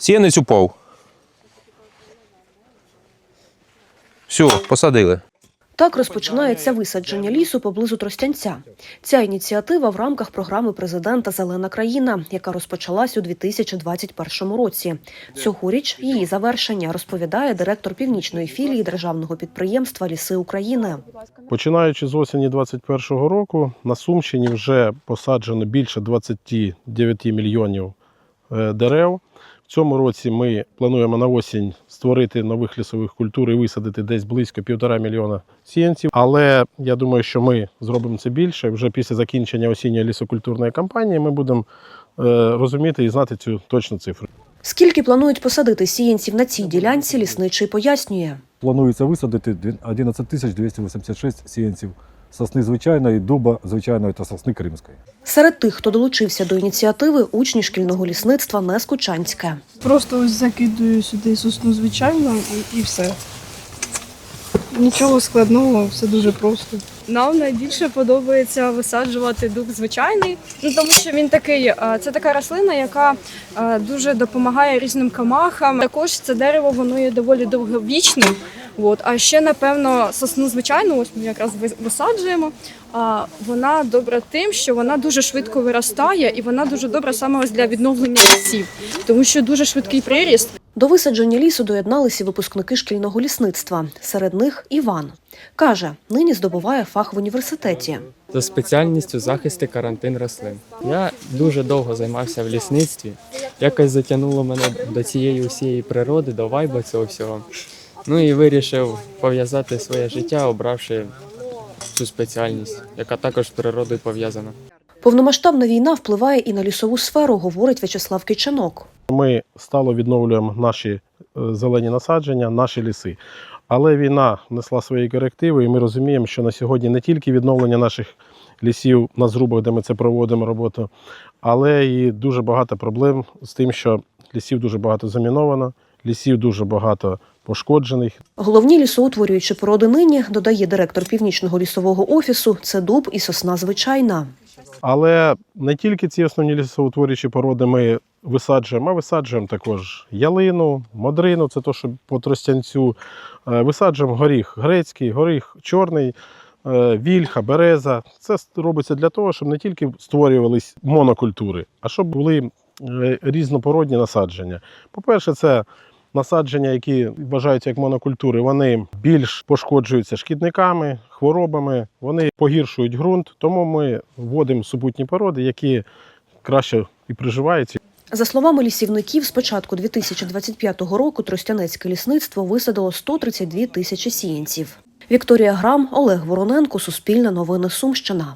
Сіянець упав. Все, посадили. Так розпочинається висадження лісу поблизу Тростянця. Ця ініціатива в рамках програми президента Зелена країна, яка розпочалась у 2021 році. Цьогоріч її завершення розповідає директор північної філії державного підприємства Ліси України. Починаючи з осені 2021 року, на Сумщині вже посаджено більше 29 мільйонів е, дерев. В цьому році ми плануємо на осінь створити нових лісових культур і висадити десь близько півтора мільйона сіянців. Але я думаю, що ми зробимо це більше. Вже після закінчення осінньої лісокультурної кампанії ми будемо е, розуміти і знати цю точну цифру. Скільки планують посадити сіянців на цій ділянці, лісничий пояснює. Планується висадити дві- 11 тисяч 286 сіянців сосни звичайної, дуба звичайної та сосни кримської. Серед тих, хто долучився до ініціативи, учні шкільного лісництва Нескучанське. Просто ось закидую сюди сосну звичайно і, і все. Нічого складного, все дуже просто. Нам найбільше подобається висаджувати дуб звичайний, ну тому що він такий, це така рослина, яка дуже допомагає різним комахам. Також це дерево воно є доволі довговічним. От. А ще, напевно, сосну звичайну, ось ми якраз ви- висаджуємо. А вона добра тим, що вона дуже швидко виростає, і вона дуже добра саме ось для відновлення лісів, тому що дуже швидкий приріст. До висадження лісу доєдналися випускники шкільного лісництва. Серед них Іван каже, нині здобуває фах в університеті. за спеціальністю захисти карантин рослин. Я дуже довго займався в лісництві. Якось затягнуло мене до цієї усієї природи, до вайба цього всього. Ну і вирішив пов'язати своє життя, обравши цю спеціальність, яка також з природою пов'язана. Повномасштабна війна впливає і на лісову сферу, говорить В'ячеслав Кичанок. Ми стало відновлюємо наші е, зелені насадження, наші ліси. Але війна внесла свої корективи, і ми розуміємо, що на сьогодні не тільки відновлення наших лісів на зрубах, де ми це проводимо роботу, але і дуже багато проблем з тим, що лісів дуже багато заміновано, лісів дуже багато пошкоджених. Головні лісоутворюючі породи нині, додає директор північного лісового офісу, це дуб і сосна звичайна. Але не тільки ці основні лісоутворюючі породи ми висаджуємо, а висаджуємо також ялину, модрину, це то, що по тростянцю. Е, Висаджуємо горіх грецький, горіх чорний, е, вільха, береза. Це робиться для того, щоб не тільки створювались монокультури, а щоб були е, різнопородні насадження. По-перше, це насадження, які вважаються як монокультури, вони більш пошкоджуються шкідниками, хворобами, вони погіршують ґрунт, тому ми вводимо супутні породи, які краще і приживаються. За словами лісівників, з початку 2025 року Тростянецьке лісництво висадило 132 тисячі сіянців. Вікторія Грам, Олег Вороненко, Суспільне новини Сумщина.